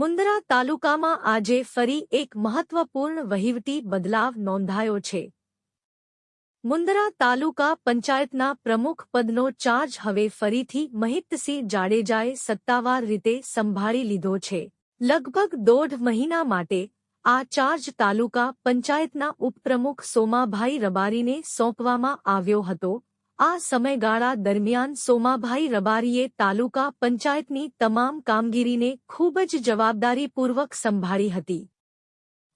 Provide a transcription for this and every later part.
મુન્દ્રા તાલુકામાં આજે ફરી એક મહત્વપૂર્ણ વહીવટી બદલાવ નોંધાયો છે. મુંદરા તાલુકા પંચાયતના પ્રમુખ પદનો ચાર્જ હવે ફરીથી મહિતસિંહ જાડેજાએ સત્તાવાર રીતે સંભાળી લીધો છે. લગભગ દોઢ મહિના માટે આ ચાર્જ તાલુકા પંચાયતના ઉપપ્રમુખ સોમાભાઈ રબારીને સોંપવામાં આવ્યો હતો. આ સમયગાળા દરમિયાન સોમાભાઈ રબારીએ તાલુકા પંચાયતની તમામ કામગીરીને ખૂબ જ જવાબદારીપૂર્વક સંભાળી હતી.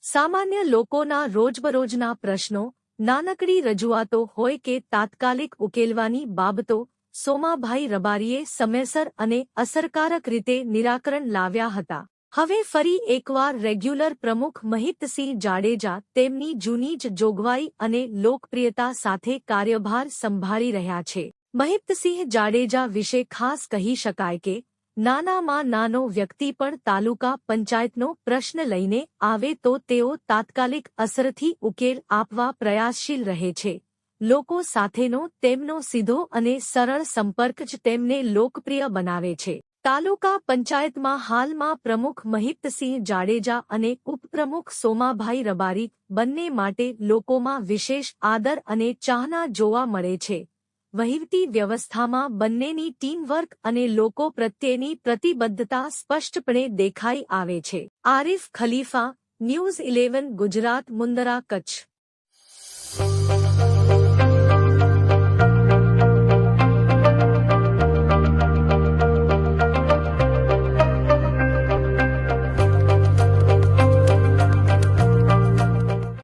સામાન્ય લોકોના રોજબરોજના પ્રશ્નો, નાનકડી રજૂઆતો હોય કે તાત્કાલિક ઉકેલવાની બાબતો, સોમાભાઈ રબારીએ સમયસર અને અસરકારક રીતે નિરાકરણ લાવ્યા હતા. હવે ફરી એકવાર રેગ્યુલર પ્રમુખ મહિતસિંહ જાડેજા તેમની જૂની જ જોગવાઈ અને લોકપ્રિયતા સાથે કાર્યભાર સંભાળી રહ્યા છે. મહિતસિંહ જાડેજા વિશે ખાસ કહી શકાય કે, નાનામાં નાનો વ્યક્તિ પણ તાલુકા પંચાયતનો પ્રશ્ન લઈને આવે તો તેઓ તાત્કાલિક અસરથી ઉકેલ આપવા પ્રયાસશીલ રહે છે. લોકો સાથેનો તેમનો સીધો અને સરળ સંપર્ક જ તેમને લોકપ્રિય બનાવે છે. તાલુકા પંચાયતમાં હાલમાં પ્રમુખ મહિતસિંહ જાડેજા અને ઉપપ્રમુખ સોમાભાઈ રબારી બંને માટે લોકોમાં વિશેષ આદર અને ચાહના જોવા મળે છે. વહીવટી વ્યવસ્થામાં બંનેની ટીમવર્ક અને લોકો પ્રત્યેની પ્રતિબદ્ધતા સ્પષ્ટપણે દેખાઈ આવે છે. Arif Khalifa, News Eleven, Gujarat, Mundra Kutch.